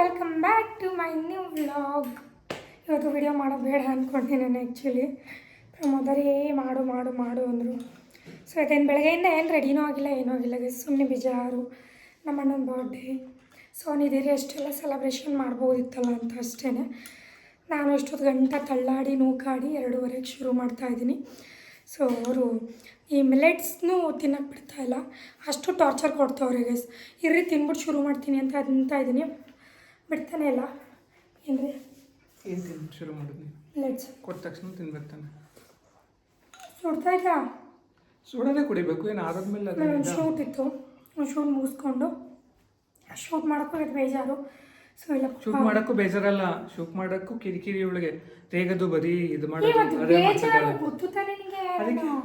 Welcome back to my new vlog ಇವತ್ತು video ಮಾಡೋದು ಬೇಡ ಅಂದ್ಕೊಂಡೆ ನಾನು ಆ್ಯಕ್ಚುಲಿ ಪ್ರಮೋದರೇ ಮಾಡು ಮಾಡು ಮಾಡು ಅಂದರು. ಸೊ ಅದೇನು ಬೆಳಗ್ಗೆಯಿಂದ ಏನು ರೆಡಿನೂ ಆಗಿಲ್ಲ, ಏನೂ ಆಗಿಲ್ಲ ಸುಮ್ಮನೆ ಬಿಜಾರು. ನಮ್ಮ ಅಣ್ಣನ ಬರ್ಡೇ ಸೊ ಅವನಿದ್ದೀರಿ ಅಷ್ಟೆಲ್ಲ ಸೆಲೆಬ್ರೇಷನ್ ಮಾಡ್ಬೋದಿತ್ತಲ್ಲ ಅಂತ ಅಷ್ಟೇ ನಾನು ಅಷ್ಟೊತ್ತು ಗಂಟೆ ತಳ್ಳಾಡಿ, ನೂಕಾಡಿ ಎರಡೂವರೆಗೆ ಶುರು ಮಾಡ್ತಾಯಿದ್ದೀನಿ ಸೊ ಅವರು ಈ ಮಿಲೆಟ್ಸ್ನೂ ತಿನ್ನಕ್ಕೆ ಬಿಡ್ತಾ ಇಲ್ಲ. ಅಷ್ಟು ಟಾರ್ಚರ್ ಕೊಡ್ತವ್ರೆ ಇರ್ರಿ, ತಿನ್ಬಿಟ್ಟು ಶುರು ಮಾಡ್ತೀನಿ ಅಂತ ಅಂತ ಇದ್ದೀನಿ. ಬಿಡ್ತಾನೆ ಇಲ್ಲ ಏನ್ರಿ? ಏನು ತಿನ್ ಶುರು ಮಾಡಿದ್ನಿ ಲೆಟ್ಸ್ ಕೊಟ್ಟ ತಕ್ಷಣ ತಿನ್ಬೇಕು ತಾನೆ. ಸುಡ್ತಾ ಇದ್ದ ಸುಡೋದೇ ಕುಡಿಬೇಕು ಏನು ಆದ್ಮೇಲೆ ಒಂದು ಅದೇನಿಲ್ಲ ಶೂಟ್ ಇತ್ತು. ಒಂದು ಶೂಟ್ ಮುಗಿಸ್ಕೊಂಡು ಶೂಟ್ ಮಾಡೋಕ್ಕೂ ಬೇಜಾರು. ಸೊ ಇಲ್ಲ ಶೂಟ್ ಮಾಡೋಕ್ಕೂ ಬೇಜಾರಲ್ಲ. ಶೂಟ್ ಮಾಡಕ್ಕೂ ಕಿರಿಕಿರಿ ಒಳಗೆ. ತೇಗದು ಬರೀ ಇದು ಮಾಡೋದು ಗೊತ್ತು ತಾನೇ ನಿಮಗೆ ಅದಕ್ಕೆ? ನಾನು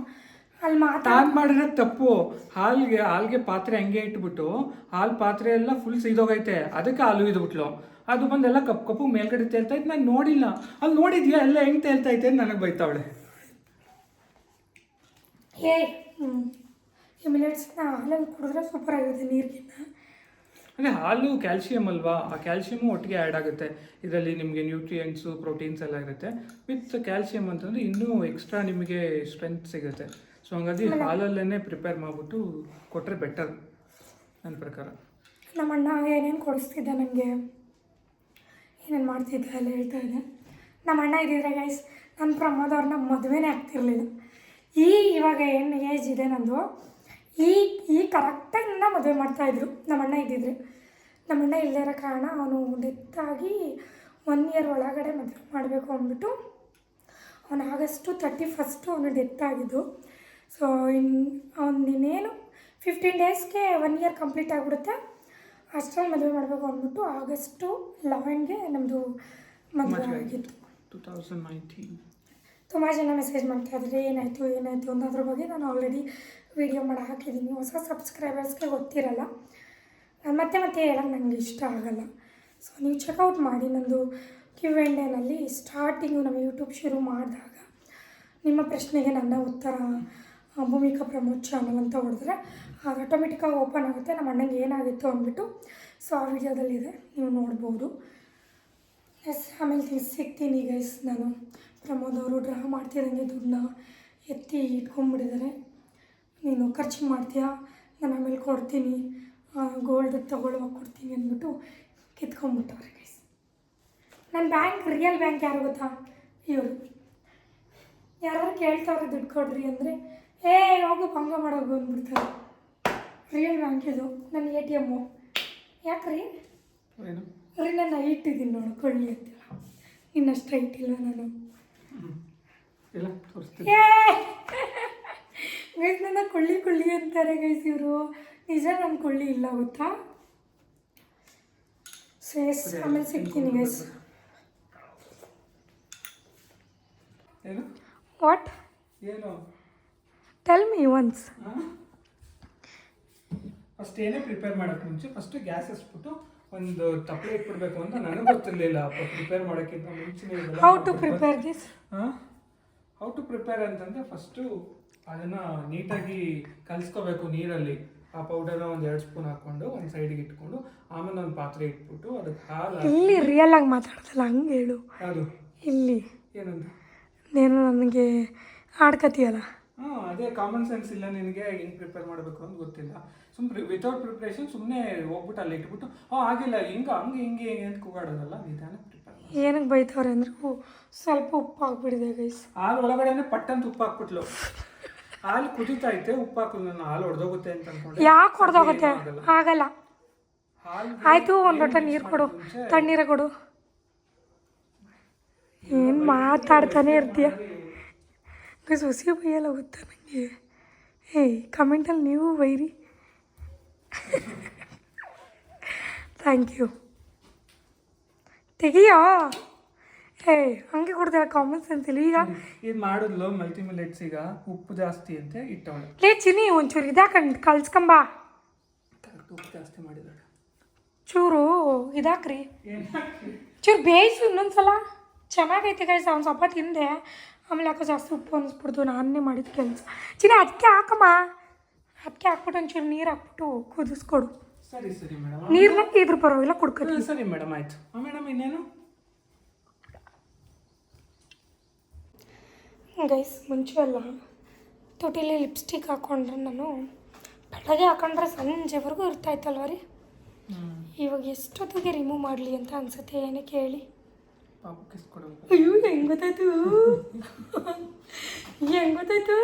ಅಲ್ಲಿ ಮಾತಾ ಮಾಡಿದ್ರೆ ಮಾಡಿರೋದು ತಪ್ಪು. ಹಾಲ್ಗೆ ಹಾಲ್ಗೆ ಪಾತ್ರೆ ಹಂಗೆ ಇಟ್ಬಿಟ್ಟು ಹಾಲ್ ಪಾತ್ರೆ ಎಲ್ಲ ಫುಲ್ ಸೀದೋಗೈತೆ ಅದಕ್ಕೆ ಹಾಲು ಇದ್ಬಿಟ್ಲು. ಅದು ಬಂದೆಲ್ಲ ಕಪ್ ಕಪ್ಪು ಮೇಲ್ಗಡೆ ತೇಲ್ತಾ ಇತ್ತು. ನಾನು ನೋಡಿಲ್ಲ. ಅಲ್ಲಿ ನೋಡಿದ್ಯಾ? ಎಲ್ಲ ಹೆಂಗೆ ತೇಲ್ತೈತೆ ಐತೆ ಅಂತ ನನಗೆ ಬೈತಾವಳೆ. ಏ ಮಿಲೆಟ್ಸ್ನ ಹಾಲಲ್ಲಿ ಕುಡಿದ್ರೆ ಸೂಪರ್ ಆಗುತ್ತೆ ನೀರಿಗಿಂತ. ಅದೇ ಹಾಲು ಕ್ಯಾಲ್ಸಿಯಂ ಅಲ್ವಾ? ಆ ಕ್ಯಾಲ್ಸಿಯಮು ಒಟ್ಟಿಗೆ ಆ್ಯಡ್ ಆಗುತ್ತೆ. ಇದರಲ್ಲಿ ನಿಮಗೆ ನ್ಯೂಟ್ರಿಯೆಂಟ್ಸು ಪ್ರೋಟೀನ್ಸ್ ಎಲ್ಲ ಇರುತ್ತೆ. ವಿತ್ ಕ್ಯಾಲ್ಸಿಯಂ ಅಂತಂದರೆ ಇನ್ನೂ ಎಕ್ಸ್ಟ್ರಾ ನಿಮಗೆ ಸ್ಟ್ರೆಂತ್ ಸಿಗುತ್ತೆ. ಸೊ ಹಂಗಾಗಿ ಹಾಲಲ್ಲೇ ಪ್ರಿಪೇರ್ ಮಾಡಿಬಿಟ್ಟು ಕೊಟ್ಟರೆ ಬೆಟರ್ ನನ್ನ ಪ್ರಕಾರ. ನಮ್ಮ ಅಣ್ಣ ಏನೇನು ಕೊಡಿಸ್ತಿದ್ದ ನನಗೆ ಏನೇನು ಮಾಡ್ತಿದ್ದ ಎಲ್ಲ ಹೇಳ್ತಾ ಇದ್ದೆ. ನಮ್ಮ ಅಣ್ಣ ಇದ್ದಿದ್ರೆ ಗೈಸ್ ನನ್ನ ಪ್ರಮೋದ್ ಅವ್ರನ್ನ ಮದುವೆನೇ ಆಗ್ತಿರ್ಲಿಲ್ಲ. ಈ ಇವಾಗ ಏನು ಏಜ್ ಇದೆ ನಂದು ಈ ಈ ಕರೆಕ್ಟಾಗಿ ನನ್ನ ಮದುವೆ ಮಾಡ್ತಾಯಿದ್ರು ನಮ್ಮ ಅಣ್ಣ ಇದ್ದಿದ್ರೆ. ನಮ್ಮ ಅಣ್ಣ ಇಲ್ಲದೇ ಇರೋ ಕಾರಣ ಅವನು ಡೆತ್ತಾಗಿ ಒನ್ ಇಯರ್ ಒಳಗಡೆ ಮದುವೆ ಮಾಡಬೇಕು ಅಂದ್ಬಿಟ್ಟು ಅವನು ಆಗಸ್ಟು ತರ್ಟಿ ಫಸ್ಟು ಅವನು ಡೆತ್ ಆಗಿದ್ದು ಸೊ ಇನ್ ಅವ್ನು ಇನ್ನೇನು ಫಿಫ್ಟೀನ್ ಡೇಸ್ಗೆ ಒನ್ ಇಯರ್ ಕಂಪ್ಲೀಟ್ ಆಗಿಬಿಡುತ್ತೆ. ಅಷ್ಟರಲ್ಲಿ ಮದುವೆ ಮಾಡಬೇಕು ಅಂದ್ಬಿಟ್ಟು ಆಗಸ್ಟು ಲೆವೆನ್ಗೆ ನಮ್ಮದು ಮದುವೆ ಆಗಿತ್ತು. ಟೂ ತೌಸಂಡ್ ನೈನ್ಟೀನ್ ತುಂಬ ಜನ ಮೆಸೇಜ್ ಮಾಡ್ತಾ ಇದ್ದಾರೆ ಏನಾಯಿತು ಏನಾಯಿತು ಅನ್ನೋದ್ರ ಬಗ್ಗೆ ನಾನು ಆಲ್ರೆಡಿ ವೀಡಿಯೋ ಮಾಡಿ ಹಾಕಿದ್ದೀನಿ. ಹೊಸ ಸಬ್ಸ್ಕ್ರೈಬರ್ಸ್ಗೆ ಗೊತ್ತಿರಲ್ಲ. ನಾನು ಮತ್ತೆ ಮತ್ತೆ ಹೇಳೋಕ್ಕೆ ನನಗೆ ಇಷ್ಟ ಆಗಲ್ಲ. ಸೊ ನೀವು ಚೆಕ್ಔಟ್ ಮಾಡಿ ನಂದು ಕ್ಯೂ ಆ್ಯಂಡ್ ಎನಲ್ಲಿ ಸ್ಟಾರ್ಟಿಂಗು ನಮ್ಮ ಯೂಟ್ಯೂಬ್ ಶುರು ಮಾಡಿದಾಗ ನಿಮ್ಮ ಪ್ರಶ್ನೆಗೆ ನನ್ನ ಉತ್ತರ ಭೂಮಿಕಾ ಪ್ರಮೋದ್ ಚಾನಲ್ ಅಂತ ಹೊಡೆದ್ರೆ ಅದು ಆಟೋಮೆಟಿಕ್ಕಾಗಿ ಓಪನ್ ಆಗುತ್ತೆ. ನಮ್ಮ ಅಣ್ಣಂಗೆ ಏನಾಗಿತ್ತು ಅಂದ್ಬಿಟ್ಟು ಸೊ ಆ ವಿಡಿಯೋದಲ್ಲಿದೆ ನೀವು ನೋಡ್ಬೋದು. ಎಸ್ ಆಮೇಲೆ ತಿ- ಸಿಗ್ತೀನಿ ಗೈಸ್ ನಾನು. ಪ್ರಮೋದ್ ಅವರು ಡ್ರಾ ಮಾಡ್ತಿದ್ದಂಗೆ ದುಡ್ಡನ್ನ ಎತ್ತಿ ಇಟ್ಕೊಂಡ್ಬಿಟ್ಟಿದ್ದಾರೆ. ನೀನು ಖರ್ಚು ಮಾಡ್ತೀಯಾ? ನಾನು ಆಮೇಲೆ ಕೊಡ್ತೀನಿ. ಗೋಲ್ಡ್ ತಗೊಳ್ಳೋ ಕೊಡ್ತೀನಿ ಅಂದ್ಬಿಟ್ಟು ಕಿತ್ಕೊಂಡ್ಬಿಟ್ಟವ್ರೆ ಗೈಸ್ ನನ್ನ ಬ್ಯಾಂಕ್ ರಿಯಲ್ ಬ್ಯಾಂಕ್ ಯಾರು ಗೊತ್ತಾ? ಇವರು. ಯಾರು ಕೇಳ್ತಾವ್ರೆ ದುಡ್ಡು ಕೊಡ್ರಿ ಅಂದರೆ ಏ ಹೋಗು ಭಂಗ ಮಾಡೋಗು ಬಂದ್ಬಿಡ್ತಾರೆ ರಿಯಲ್ ಬ್ಯಾಂಕ್ ಇದು ನನ್ನ ಎ ಟಿ ಎಮ್ಮು ಯಾಕ್ರಿ? ರೀ ನಾನು ಇಟ್ಟಿದ್ದೀನಿ ನೋಡು ಕೊಳ್ಳಿ ಅಂತಿಲ್ಲ ಇನ್ನಷ್ಟು ಇಟ್ಟಿಲ್ಲ ಇಲ್ಲ ನಾನು. ಏ! ಗೈಸ್ ನನ್ನ ಕೊಳ್ಳಿ ಕೊಳ್ಳಿ ಅಂತಾರೆ ಗೈಸ್ ಇವರು. ನಿಜ ನನ್ನ ಕೊಳ್ಳಿ ಇಲ್ಲ ಗೊತ್ತಾ? ಸೇಸ್ ಆಮೇಲೆ ಸಿಗ್ತೀನಿ ಗೈಸ್ ವಾಟ್ ಏನು? ಟೆಲ್ ಮೀ ಒನ್ಸ್ ಫಸ್ಟ್ ಏನೇ ಪ್ರಿಪೇರ್ ಮಾಡೋಕ್ಕೆ ಮುಂಚೆ ಫಸ್ಟ್ ಗ್ಯಾಸ್ ಹಚ್ಬಿಟ್ಟು ಒಂದು ತಪ್ಪಲೆ ಇಟ್ಬಿಡ್ಬೇಕು ಅಂತ ನನಗೆ ಗೊತ್ತಿರಲಿಲ್ಲ. ಪ್ರಿಪೇರ್ ಮಾಡೋಕ್ಕಿಂತ ಮುಂಚೆ how to prepare this how? To prepare ಅಂತಂದ್ರೆ ಫಸ್ಟು ಅದನ್ನು ನೀಟಾಗಿ ಕಲಿಸ್ಕೋಬೇಕು ನೀರಲ್ಲಿ. ಆ ಪೌಡರ್ನ ಒಂದು ಎರಡು ಸ್ಪೂನ್ ಹಾಕ್ಕೊಂಡು ಒಂದು ಸೈಡಿಗೆ ಇಟ್ಕೊಂಡು ಆಮೇಲೆ ಒಂದು ಪಾತ್ರೆ ಇಟ್ಬಿಟ್ಟು ಅದಕ್ಕೆ ಹಾಲು ಇಲ್ಲಿ ರಿಯಲ್ ಆಗಿ ಮಾತಾಡ್ತಲ್ಲ ಹಂಗೆ ಹೇಳು. ಅದು ಇಲ್ಲಿ. ಏನಂತ? ನೇನು ನನಗೆ ಆಡ್ಕತೀಯಲ್ಲ ಹಾಂ ಅದೇ ಕಾಮನ್ ಸೆನ್ಸ್ ಇಲ್ಲ ನಿನಗೆ ಹೆಂಗೆ ಪ್ರಿಪೇರ್ ಮಾಡಬೇಕು ಅಂತ ಗೊತ್ತಿಲ್ಲ. ಸುಮ್ಮನೆ ವಿತೌಟ್ ಪ್ರಿಪ್ರೇಷನ್ ಸುಮ್ಮನೆ ಹೋಗ್ಬಿಟ್ಟು ಅಲ್ಲಿ ಇಟ್ಬಿಟ್ಟು ಓ ಆಗಿಲ್ಲ ಹಿಂಗೆ ಹಂಗೆ ಹಿಂಗೆ ಹಿಂಗೆ ಅಂತ ಕೂಗಾಡೋದಲ್ಲ ನಿಧಾನ ಪ್ರಿಪೇರ್ ಏನಕ್ಕೆ ಬೈತವ್ರೆ ಅಂದ್ರೆ ಸ್ವಲ್ಪ ಉಪ್ಪು ಹಾಕ್ಬಿಡಿದೆ ಗೈಸ್ ಹಾಲು ಒಳಗಡೆನೆ ಪಟ್ಟಂತ ಉಪ್ಪು ಹಾಕ್ಬಿಟ್ಲು. ಹಾಲು ಕುದೀತಾ ಐತೆ ಉಪ್ಪು ಹಾಕಿದ್ರು ನಾನು ಹಾಲು ಹೊಡೆದೋಗುತ್ತೆ ಅಂತ ಅನ್ಕೊಂಡೆ. ಯಾಕೆ ಹೊಡೆದೋಗುತ್ತೆ ಆಗಲ್ಲ. ಆಯಿತು ಒಂದು ಲೋಟ ನೀರು ಕೊಡು. ತಣ್ಣೀರ ಕೊಡು. ಏನು ಮಾತಾಡ್ತಾನೆ ಇರ್ತೀಯ? ಗೈಸ್ ಹುಸಿ ಬೈಯಲ್ಲ ಗೊತ್ತಾ ನನಗೆ ಏಯ್ ಕಮೆಂಟಲ್ಲಿ ನೀವು ಬೈರಿ. Thank you ತೆಗಿಯೋ? ಏಯ್ ಹಂಗೆ ಕೊಡ್ತೀರಾ ಕಾಮನ್ ಸೆನ್ಸ್ ಇಲ್ಲ ಈಗ ಇದು ಮಾಡಿದ್ಲು ಮಲ್ಟಿ ಮಿಲೆಟ್ಸ್ ಈಗ. ಉಪ್ಪು ಜಾಸ್ತಿ ಅಂತೆ ಇಟ್ಟವಳೆ. ಲೇ ಚಿನಿ ಒಂಚೂರು ಇದಾಕಂಡು ಕಲ್ಸ್ಕೊಂಬ. ಕರೆಕ್ಟ್ ಉಪ್ಪು ಜಾಸ್ತಿ ಮಾಡಿದಾಳೆ. ಚೂರು ಇದಾಕ್ರಿ. ಚೂರು ಬೇಯಿಸು ಇನ್ನೊಂದ್ಸಲ. ಚೆನ್ನಾಗೈತೆ ಗೈಸ್ ಅವ್ನು ಸ್ವಲ್ಪ ತಿಂದೆ. ಆಮೇಲೆ ಯಾಕೋ ಜಾಸ್ತಿ ಉಪ್ಪು ಅನಿಸ್ಬಿಡ್ತು ನಾನೇ ಮಾಡಿದ ಕೆಲಸ. ಚಿನ್ನ ಅದಕ್ಕೆ ಹಾಕಮ್ಮ. ಅದಕ್ಕೆ ಹಾಕ್ಬಿಟ್ಟು ಒಂಚೂರು ನೀರು ಹಾಕ್ಬಿಟ್ಟು ಕುದಿಸ್ಕೊಡು. ಸರಿ ಸರಿ ಮೇಡಮ್. ನೀರನ್ನ ಇದ್ರ ಪರವಾಗಿಲ್ಲ ಕುಡ್ಕೋ ಸರಿ ಮೇಡಮ್ ಆಯ್ತು. ಮೇಡಮ್ ಇನ್ನೇನು? ಗೈಸ್ ಮುಂಚೆ ಎಲ್ಲ ತುಟಿಲಿ ಲಿಪ್ಸ್ಟಿಕ್ ಹಾಕ್ಕೊಂಡ್ರೆ ನಾನು ಬೆಳಗ್ಗೆ ಹಾಕೊಂಡ್ರೆ ಸಂಜೆವರೆಗೂ ಇರ್ತಾಯಿತ್ತಲ್ವ ರೀ? ಇವಾಗ ಎಷ್ಟೊತ್ತಿಗೆ ರಿಮೂವ್ ಮಾಡಲಿ ಅಂತ ಅನಿಸುತ್ತೆ ಏನೇ ಕೇಳಿ ಪಾಪ ಕಿಸ್ ಕೊಡಬೇಕು ಅಯ್ಯೋ ಹೆಂಗ್ ಗೊತ್ತಾಯ್ತು? ಹೆಂಗ್ ಗೊತ್ತಾಯ್ತು?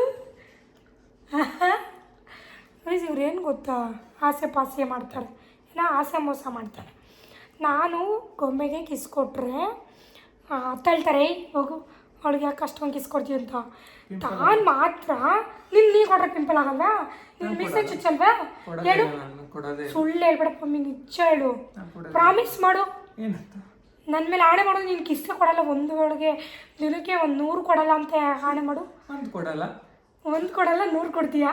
ಇವ್ರೇನು ಗೊತ್ತಾ? ಆಸೆ ಪಾಸೆ ಮಾಡ್ತಾರೆ. ಏನೋ ಆಸೆ ಮೋಸ ಮಾಡ್ತಾರೆ. ನಾನು ಗೊಂಬೆಗೆ ಕಿಸ್ ಕೊಟ್ರೆ ಆ, ತಳ್ತಾರೆ "ಏಯ್, ಹೋಗು ಅವಳಿಗೆ ಯಾಕೆ ಅಷ್ಟೊಂದು ಕಿಸ್ ಕೊಡ್ತೀವಿ ಅಂತ? ತಾನು ಮಾತ್ರ ನಿನ್ನ ನೀ ಕೊಟ್ರೆ ಪಿಂಪಲ್ ಆಗಲ್ವಾ? ನಿನ್ ಮೀಸೆ ಚುಚ್ಚಲ್ವಾ ಹೇಳು. ಇಲ್ಲ ಇಲ್ಲ. ಸುಳ್ಳು ಹೇಳ್ಬೇಡಪ್ಪ ನಿಜ ಹೇಳು. ಪ್ರಾಮಿಸ್ ಮಾಡು. ಏನಂತ? ನನ್ನ ಮೇಲೆ ಆಣೆ ಮಾಡೋದು ನೀನು ಕಿಸ್ಸೆ ಕೊಡಲ್ಲ ಒಂದು ಒಳಗೆ ದಿನಕ್ಕೆ ಒಂದು ನೂರು ಕೊಡಲ್ಲ ಅಂತ ಆಣೆ ಮಾಡು. ಅಂತ ಕೊಡಲ್ಲ? ಒಂದು ಕೊಡಲ್ಲ ನೂರು ಕೊಡ್ತೀಯ?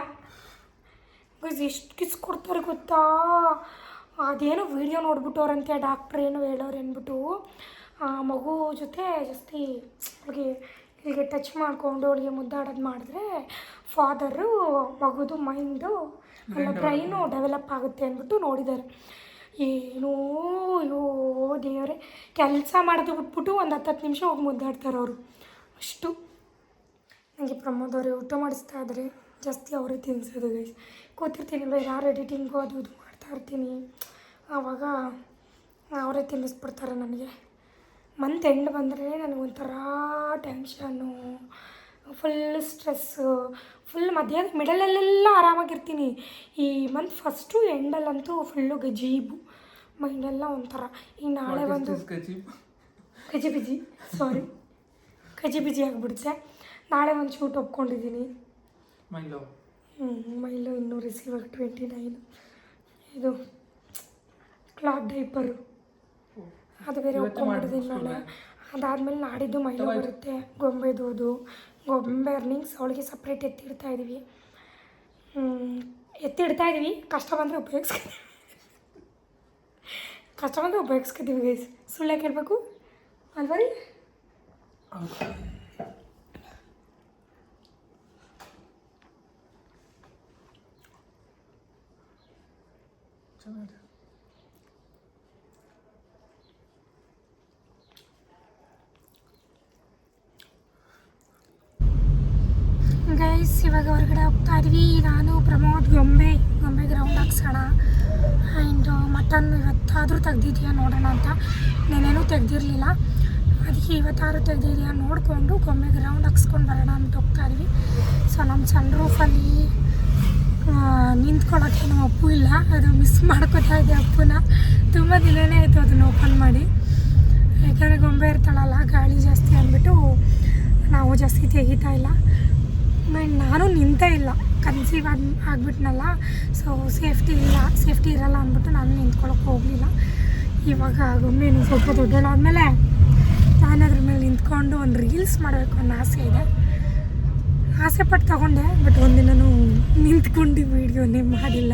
ಗೈಸ್ ಎಷ್ಟು ಕಿಸ್ ಕೊಡ್ತಾರೆ ಗೊತ್ತಾ? ಅದೇನೋ ವಿಡಿಯೋ ನೋಡ್ಬಿಟ್ಟವ್ರಂತೆ ಡಾಕ್ಟ್ರ್ ಏನೋ ಹೇಳೋರು ಅಂದ್ಬಿಟ್ಟು. ಆ ಮಗು ಜೊತೆ ಜಾಸ್ತಿ ಅವ್ರಿಗೆ ಹೀಗೆ ಟಚ್ ಮಾಡಿಕೊಂಡು ಅವಳಿಗೆ ಮುದ್ದಾಡೋದು ಮಾಡಿದ್ರೆ ಫಾದರು ಮಗುದು ಮೈಂಡು ಅಲ್ಲ ಬ್ರೈನು ಡೆವಲಪ್ ಆಗುತ್ತೆ ಅಂದ್ಬಿಟ್ಟು ನೋಡಿದ್ದಾರೆ. ಏನೋ, ಅಯ್ಯೋ, ದೇವರೇ. ಕೆಲಸ ಮಾಡೋದು ಬಿಟ್ಬಿಟ್ಟು ಒಂದು ಹತ್ತು ನಿಮಿಷ ಹೋಗಿ ಮುದ್ದಾಡ್ತಾರೆ ಅವರು. ಅಷ್ಟು. ನನಗೆ ಪ್ರಮೋದ್ ಅವರೇ ಊಟ ಮಾಡಿಸ್ತಾ ಇದ್ದಾರೆ ಜಾಸ್ತಿ ಅವರೇ ತಿನ್ಸೋದು ಗೈಸ್ ಕೂತಿರ್ತೀನಿ ಯಾರು ಎಡಿಟಿಂಗು ಅದು ಇದು ಮಾಡ್ತಾ ಇರ್ತೀನಿ. ಆವಾಗ ಅವರೇ ತಿನ್ನಿಸ್ಬಿಡ್ತಾರೆ ನನಗೆ. ಮಂತ್ ಎಂಡ್ ಬಂದರೆ ನನಗೊಂಥರ ಟೆನ್ಷನ್ನು ಫುಲ್ ಸ್ಟ್ರೆಸ್ಸು ಫುಲ್ ಮಧ್ಯಾಹ್ನ ಮಿಡಲಲ್ಲೆಲ್ಲ ಆರಾಮಾಗಿರ್ತೀನಿ. ಈ ಮಂತ್ ಫಸ್ಟು ಎಂಡಲ್ಲಂತೂ ಫುಲ್ಲು ಗಜೀಬು. ಮೈಂಡೆಲ್ಲ ಒಂಥರ. ಈಗ ನಾಳೆ ಬಂದು ಕಜಿ ಬಿಜಿ ಸಾರಿ ಕಜಿ ಬಿಜಿ ಆಗಿಬಿಡುತ್ತೆ ನಾಳೆ ಒಂದು ಶೂಟ್ ಒಪ್ಕೊಂಡಿದ್ದೀನಿ. ಮೈಲೋ. ಮೈಲು ಇನ್ನೂ ರಿಸೀವ್ ಟ್ವೆಂಟಿ ನೈನ್ ಇದು ಕ್ಲಾತ್ ಡೈಪರು ಅದು ಬೇರೆ ಮಾಡಿದ್ದೀನಿ ನಾಳೆ. ಅದಾದಮೇಲೆ ನಾಡಿದ್ದು ಮೈಲೋ ಬರುತ್ತೆ. ಗೊಂಬೆದೋದು ಗೊಂಬೆ ಅರ್ನಿಂಗ್ಸ್ ಅವಳಿಗೆ ಸಪ್ರೇಟ್ ಎತ್ತಿಡ್ತಾ ಇದ್ದೀವಿ ಎತ್ತಿಡ್ತಾ ಇದ್ದೀವಿ ಕಷ್ಟ ಬಂದರೆ ಉಪಯೋಗಿಸ್ಕೊತೀವಿ ಕಷ್ಟ ಬಂದರೆ ಉಪಯೋಗಿಸ್ಕೊತೀವಿ ಗೈಸ್ ಸುಳ್ಳೆ ಕೇಳಬೇಕು ಅಲ್ವಾ? ರೀ ಚೆನ್ನಾಗಿದೆ ಗೈಸ್ ಇವಾಗ ಹೊರಗಡೆ ಹೋಗ್ತಾ ಇದ್ವಿ. ನಾನು, ಪ್ರಮೋದ್, ಗೊಂಬೆ ಗೊಂಬೆ ಗ್ರೌಂಡ್ ಹಾಕ್ಸೋಣ. ಆ್ಯಂಡ್ ಮಟನ್ ಇವತ್ತಾದರೂ ತೆಗ್ದಿದ್ಯಾ ನೋಡೋಣ ಅಂತ ನೆನೇನೂ ತೆಗ್ದಿರಲಿಲ್ಲ. ಅದಕ್ಕೆ ಇವತ್ತಾದ್ರೂ ತೆಗ್ದಿದ್ಯಾ ನೋಡಿಕೊಂಡು ಗೊಂಬೆ ಗ್ರೌಂಡ್ ಹಾಕ್ಸ್ಕೊಂಡು ಬರೋಣ ಅಂತ ಹೋಗ್ತಾ ಇದ್ವಿ. ಸೊ ನಮ್ಮ ಸನ್ ರೂಫಲ್ಲಿ ನಿಂತ್ಕೊಳ್ಳೋಕ್ಕೆ ನಮ್ಮ ಅಪ್ಪು ಇಲ್ಲ. ಅದು ಮಿಸ್ ಮಾಡ್ಕೋತಾ ಇದೆ ಅಪ್ಪುನ. ತುಂಬ ದಿನವೇ ಆಯಿತು ಅದನ್ನು ಓಪನ್ ಮಾಡಿ. ಯಾಕಂದರೆ ಗೊಂಬೆ ಇರ್ತಾಳಲ್ಲ, ಗಾಳಿ ಜಾಸ್ತಿ ಅಂದ್ಬಿಟ್ಟು ನಾವು ಜಾಸ್ತಿ ತೆಗಿತಾ ಇಲ್ಲ. ಆ್ಯಂಡ್ ನಾನು ನಿಂತೇ ಇಲ್ಲ. ಕನ್ಸೀವ್ ಆಗಿ ಆಗ್ಬಿಟ್ನಲ್ಲ. ಸೊ ಸೇಫ್ಟಿ ಇಲ್ಲ ಸೇಫ್ಟಿ ಇರಲ್ಲ ಅಂದ್ಬಿಟ್ಟು ನಾನು ನಿಂತ್ಕೊಳ್ಳೋಕೆ ಹೋಗಲಿಲ್ಲ. ಇವಾಗ ಗೊಂಬೆನು ಸ್ವಲ್ಪ ದೊಡ್ಡೋಳಾದ್ಮೇಲೆ ನಾನು ಅದ್ರ ಮೇಲೆ ನಿಂತ್ಕೊಂಡು ಒಂದು ರೀಲ್ಸ್ ಮಾಡಬೇಕು ಅನ್ನೋ ಆಸೆ ಇದೆ. ಆಸೆ ಪಟ್ಟು ತಗೊಂಡೆ ಬಟ್ ಒಂದಿನೂ ನಿಂತ್ಕೊಂಡು ವೀಡಿಯೋನೇ ಮಾಡಿಲ್ಲ.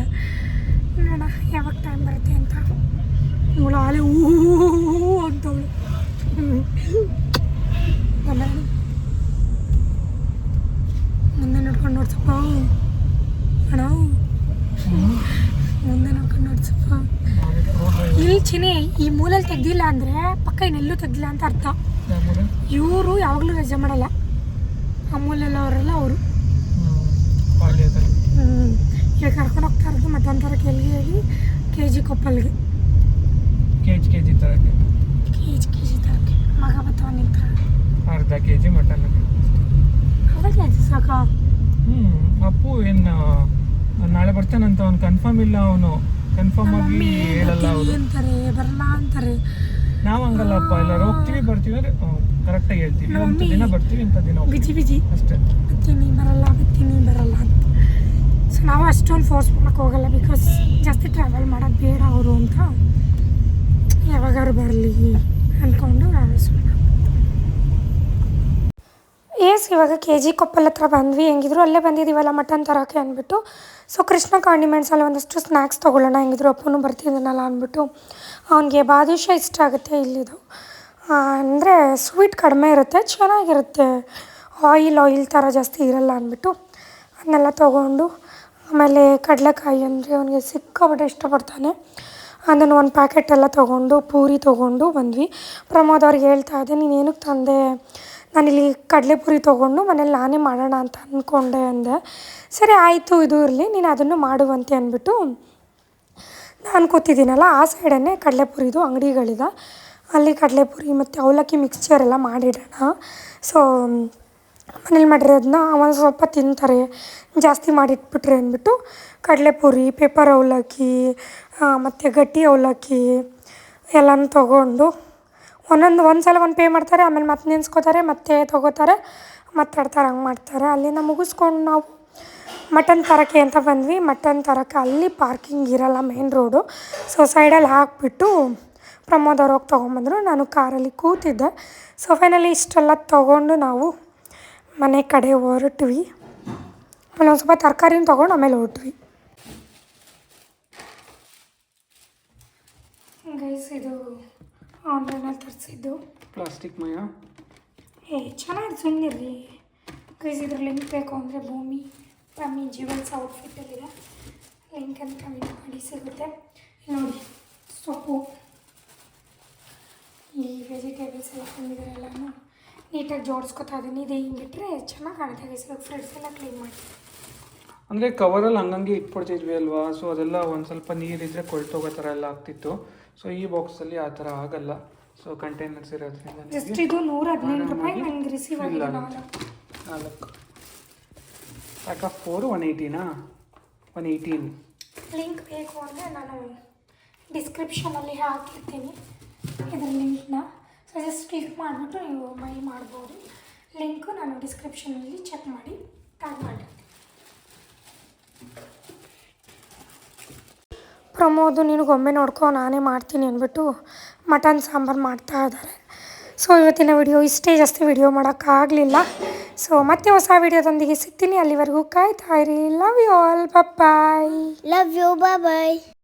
ನೋಡ ಯಾವಾಗ ಟೈಮ್ ಬರುತ್ತೆ ಅಂತ. ಇವಳು ಆಲೆ ಹೂ ಅಂತವಳು. ಮುಂದೆ ನೋಡ್ಕೊಂಡು ನೋಡ್ಸಪ್ಪ. ಅಣ್ಣ. ಮುಂದೆ ನೋಡ್ಕೊಂಡು ನೋಡ್ಸಪ್ಪ ಇಲ್ಲಿ ಚಿನಿ ಈ ಮೂಲಲ್ಲಿ ತೆಗ್ದಿಲ್ಲ ಅಂದರೆ ಪಕ್ಕ ಇನ್ನೆಲ್ಲೂ ತೆಗ್ದಿಲ್ಲ ಅಂತ ಅರ್ಥ. ಇವರು ಯಾವಾಗಲೂ ರಜೆ ಮಾಡಲ್ಲ. ಆ ಮೂಲೆಲ್ಲ ಅವರೆಲ್ಲ ಅವರು. ಹ್ಞೂ ಈಗ ಕರ್ಕೊಂಡು ಹೋಗ್ತಾ ಇರೋದು ಮತ್ತೊಂಥರ ಕೆಲ್ಗೆ ಕೆ ಜಿ ಕೊಪ್ಪಲ್ಗೆ. ಕೆ ಜಿ ಕೆ ಜಿ ತರಕ್ಕೆ. ಕೆ ಜಿ ಕೆ ಜಿ ತರಕ್ಕೆ ಮಗ ನಿಂತ ಅರ್ಧ ಕೆ ಜಿ ಮಟನ್. ಅರ್ಧ ಕೆ ಜಿ ಸಾಕ? ಹ್ಞೂ ಅಪ್ಪು ಏನು ನಾಳೆ ಬರ್ತಾನಂತ ಅವ್ನು ಕನ್ಫರ್ಮ್ ಇಲ್ಲ ಅವನು. ಕನ್ಫರ್ಮ್ ಆಗಿ ಹೇಳಲ್ಲ ಅವರು ಬರ್ತೀನಿ ಅಂತಾರೆ ಬರಲ್ಲ ಅಂತಾರೆ. ನಾವು ಹಂಗಲ್ಲಪ್ಪ ಎಲ್ಲರೂ ಹೋಗ್ತೀವಿ ಬರ್ತೀವಿ ಅಂದ್ರೆ ಕರೆಕ್ಟಾಗಿ ಹೇಳ್ತೀವಿ. ಇಂಥ ದಿನ ಬರ್ತೀವಿ ಅಂತ ದಿನ ಬಿಜಿ ಬಿಜಿ. ಅಷ್ಟೇ. ಬಿತ್ತೀನಿ ಬರಲ್ಲ ಬಿತ್ತೀನಿ ಬರಲ್ಲ ಅಂತ. ಸೊ ನಾವು ಅಷ್ಟೊಂದು ಫೋರ್ಸ್ ಮಾಡೋಕ್ಕೆ ಹೋಗಲ್ಲ ಬಿಕಾಸ್ ಜಾಸ್ತಿ ಟ್ರಾವೆಲ್ ಮಾಡೋದು ಬೇಡ ಅವರು ಅಂತ. ಯಾವಾಗಾದ್ರು ಬರಲಿ ಅಂದ್ಕೊಂಡು ನಾವು ಸುಮ್ಮನೆ ಎಸ್ ಇವಾಗ ಕೆ ಜಿ ಕೊಪ್ಪಲ್ ಹತ್ರ ಬಂದ್ವಿ. ಹೆಂಗಿದ್ರು ಅಲ್ಲೇ ಬಂದಿದ್ದೀವಲ್ಲ ಮಟನ್ ತರೋಕ್ಕೆ ಅಂದ್ಬಿಟ್ಟು. ಸೊ ಕೃಷ್ಣ ಕಾಂಡಿಮೆಂಟ್ಸಲ್ಲಿ ಒಂದಷ್ಟು ಸ್ನ್ಯಾಕ್ಸ್ ತೊಗೊಳ್ಳೋಣ ಹೆಂಗಿದ್ರು ಅಪ್ಪನೂ ಬರ್ತಿದ್ದಾನಲ್ಲ ಅಂದ್ಬಿಟ್ಟು. ಅವನಿಗೆ ಬಾದುಷ ಇಷ್ಟ ಆಗುತ್ತೆ ಇಲ್ಲಿದು. ಅಂದರೆ ಸ್ವೀಟ್ ಕಡಿಮೆ ಇರುತ್ತೆ, ಚೆನ್ನಾಗಿರುತ್ತೆ. ಆಯಿಲ್ ಆಯಿಲ್ ಥರ ಜಾಸ್ತಿ ಇರಲ್ಲ ಅಂದ್ಬಿಟ್ಟು. ಅದನ್ನೆಲ್ಲ ತೊಗೊಂಡು, ಆಮೇಲೆ ಕಡಲೆಕಾಯಿ ಅಂದರೆ ಅವನಿಗೆ ಸಿಕ್ಕಾಪಟ್ಟೆ ಇಷ್ಟಪಡ್ತಾನೆ. ಅದನ್ನು ಒಂದು ಪ್ಯಾಕೆಟ್ ಎಲ್ಲ ತೊಗೊಂಡು, ಪೂರಿ ತೊಗೊಂಡು ಬಂದ್ವಿ. ಪ್ರಮೋದ್ ಅವ್ರಿಗೆ ಹೇಳ್ತಾ ಇದ್ದೆ, ನೀನು ಏನಕ್ಕೆ ತಂದೆ? ನಾನಿಲ್ಲಿ ಕಡಲೆಪುರಿ ತೊಗೊಂಡು ಮನೇಲಿ ನಾನೇ ಮಾಡೋಣ ಅಂತ ಅಂದ್ಕೊಂಡೆ ಅಂದೆ. ಸರಿ, ಆಯಿತು, ಇದು ಇರಲಿ, ನೀನು ಅದನ್ನು ಮಾಡುವಂತೆ ಅಂದ್ಬಿಟ್ಟು ನಾನು ಕೂತಿದ್ದೀನಲ್ಲ, ಆ ಸೈಡನ್ನೇ ಕಡಲೆಪುರಿದು ಅಂಗಡಿಗಳಿದೆ. ಅಲ್ಲಿ ಕಡಲೆಪುರಿ ಮತ್ತು ಅವಲಕ್ಕಿ ಮಿಕ್ಸ್ಚರ್ ಎಲ್ಲ ಮಾಡಿಡೋಣ. ಸೊ ಮನೇಲಿ ಮಾಡಿರೋದನ್ನ ಒಂದು ಸ್ವಲ್ಪ ತಿಂತಾರೆ, ಜಾಸ್ತಿ ಮಾಡಿಟ್ಬಿಟ್ರೆ ಅಂದ್ಬಿಟ್ಟು ಕಡಲೆಪುರಿ ಪೇಪರ್ ಅವಲಕ್ಕಿ ಮತ್ತು ಗಟ್ಟಿ ಅವಲಕ್ಕಿ ಎಲ್ಲನೂ ತೊಗೊಂಡು ಒಂದೊಂದು ಒಂದು ಸಲ ಒಂದು ಪೇ ಮಾಡ್ತಾರೆ, ಆಮೇಲೆ ಮತ್ತೆ ನೆನ್ಸ್ಕೋತಾರೆ ಮತ್ತೆ ತೊಗೋತಾರೆ, ಮತ್ತೆ ಹಂಗೆ ಮಾಡ್ತಾರೆ. ಅಲ್ಲಿಂದ ಮುಗಿಸ್ಕೊಂಡು ನಾವು ಮಟನ್ ತರೋಕ್ಕೆ ಅಂತ ಬಂದ್ವಿ. ಮಟನ್ ತರೋಕ್ಕೆ ಅಲ್ಲಿ ಪಾರ್ಕಿಂಗ್ ಇರಲ್ಲ ಮೇನ್ ರೋಡು ಸೊ ಸೈಡಲ್ಲಿ ಹಾಕಿಬಿಟ್ಟು ಪ್ರಮೋದ್ ಅವ್ರು ಹೋಗಿ ತೊಗೊಂಬಂದರು. ನಾನು ಕಾರಲ್ಲಿ ಕೂತಿದ್ದೆ. ಸೊ ಫೈನಲಿ ಇಷ್ಟೆಲ್ಲ ತೊಗೊಂಡು ನಾವು ಮನೆ ಕಡೆ ಹೊರಟ್ವಿ. ಆಮೇಲೆ ಒಂದು ಸ್ವಲ್ಪ ತರಕಾರಿನ ತೊಗೊಂಡು ಆಮೇಲೆ ಹೊರಟ್ವಿ. ಗೈಸ್ ಇದು ಆನ್ಲೈನಲ್ಲಿ ತರಿಸಿದ್ದು. ಪ್ಲಾಸ್ಟಿಕ್ ಮಯ? ಏ ಚೆನ್ನಾಗಿ ಸುಮ್ಮನಿರಲಿ ಗೈಸ್ ಇದ್ರ ಲಿಂಕ್ ಬೇಕು ಅಂದರೆ ಭೂಮಿ ಪಮ್ಮಿ ಜೀವನ್ಸ್ ಔಟ್ಫಿಟ್ಟಲ್ಲಿದೆ ಅಂತ ಕಮೆಂಟ್ ಮಾಡಿ ಸಿಗುತ್ತೆ. ನೋಡಿ ಸೊಪ್ಪು. ಈ ವೆಜಿಟೇಬಲ್ಸ್ ಎಲ್ಲ ತಂದಿದ್ದಾರೆ ಎಲ್ಲನೂ. ನೀಟಾಗಿ ಜೋಡಿಸ್ಕೊತಾ ಇದ್ದೀನಿ ಇದು ಹಿಂಗಿಟ್ರೆ ಚೆನ್ನಾಗಿ ಕಾಣುತ್ತೆ ಗೈಸ್ ಫ್ರೆಂಡ್ಸ್ ಎಲ್ಲ ಕ್ಲೀನ್ ಮಾಡಿ ಅಂದರೆ ಕವರಲ್ಲಿ ಹಂಗಂಗೆ ಇಟ್ಬಿಡ್ತಿದ್ವಿ ಅಲ್ವಾ? ಸೊ ಅದೆಲ್ಲ ಒಂದು ಸ್ವಲ್ಪ ನೀರಿದ್ದರೆ ಕೊಳ್ತೋಗೋ ಥರ ಎಲ್ಲ ಆಗ್ತಿತ್ತು. ಸೊ ಈ ಬಾಕ್ಸಲ್ಲಿ ಆ ಥರ ಆಗಲ್ಲ. ಸೊ ಕಂಟೈನರ್ಸ್ ಇರೋದ್ರಿಂದ ಜಸ್ಟ್ ಇದು ನೂರ ಹದಿನೆಂಟು ರೂಪಾಯಿ ನನಗೆ ರಿಸೀವ್ ಆಗಿದೆ ನಾಲ್ಕು. ಪ್ಯಾಕ್ ಆಫ್ ಫೋರ್ ಒನ್ ಏಯ್ಟೀನಾ ಒನ್ ಏಯ್ಟೀನ್ ಲಿಂಕ್ ಬೇಕು ಅಂದರೆ ನಾನು ಡಿಸ್ಕ್ರಿಪ್ಷನಲ್ಲಿ ಹಾಕಿರ್ತೀನಿ. ಇದರ ಲಿಂಕ್ನ ಸೊ ಜಸ್ಟ್ ಕ್ಲಿಕ್ ಮಾಡಿಬಿಟ್ಟು ನೀವು ಬೈ ಮಾಡ್ಬೋದು. ಲಿಂಕು ನಾನು ಡಿಸ್ಕ್ರಿಪ್ಷನಲ್ಲಿ ಚೆಕ್ ಮಾಡಿ ಟ್ಯಾಗ್ ಮಾಡಿರ್ತೀನಿ ಪ್ರಮೋದು ನಿನಗೊಮ್ಮೆ ನೋಡ್ಕೊ, ನಾನೇ ಮಾಡ್ತೀನಿ ಅಂದ್ಬಿಟ್ಟು ಮಟನ್ ಸಾಂಬಾರು ಮಾಡ್ತಾ ಇದ್ದಾರೆ ಸೊ, ಇವತ್ತಿನ ವಿಡಿಯೋ ಇಷ್ಟೇ. ಜಾಸ್ತಿ ವಿಡಿಯೋ ಮಾಡೋಕ್ಕಾಗಲಿಲ್ಲ. ಸೊ, ಮತ್ತೆ ಹೊಸ ವಿಡಿಯೋದೊಂದಿಗೆ ಸಿಗ್ತೀನಿ. ಅಲ್ಲಿವರೆಗೂ ಕಾಯ್ತಾ ಇರಿ. Love you all bye love you bye.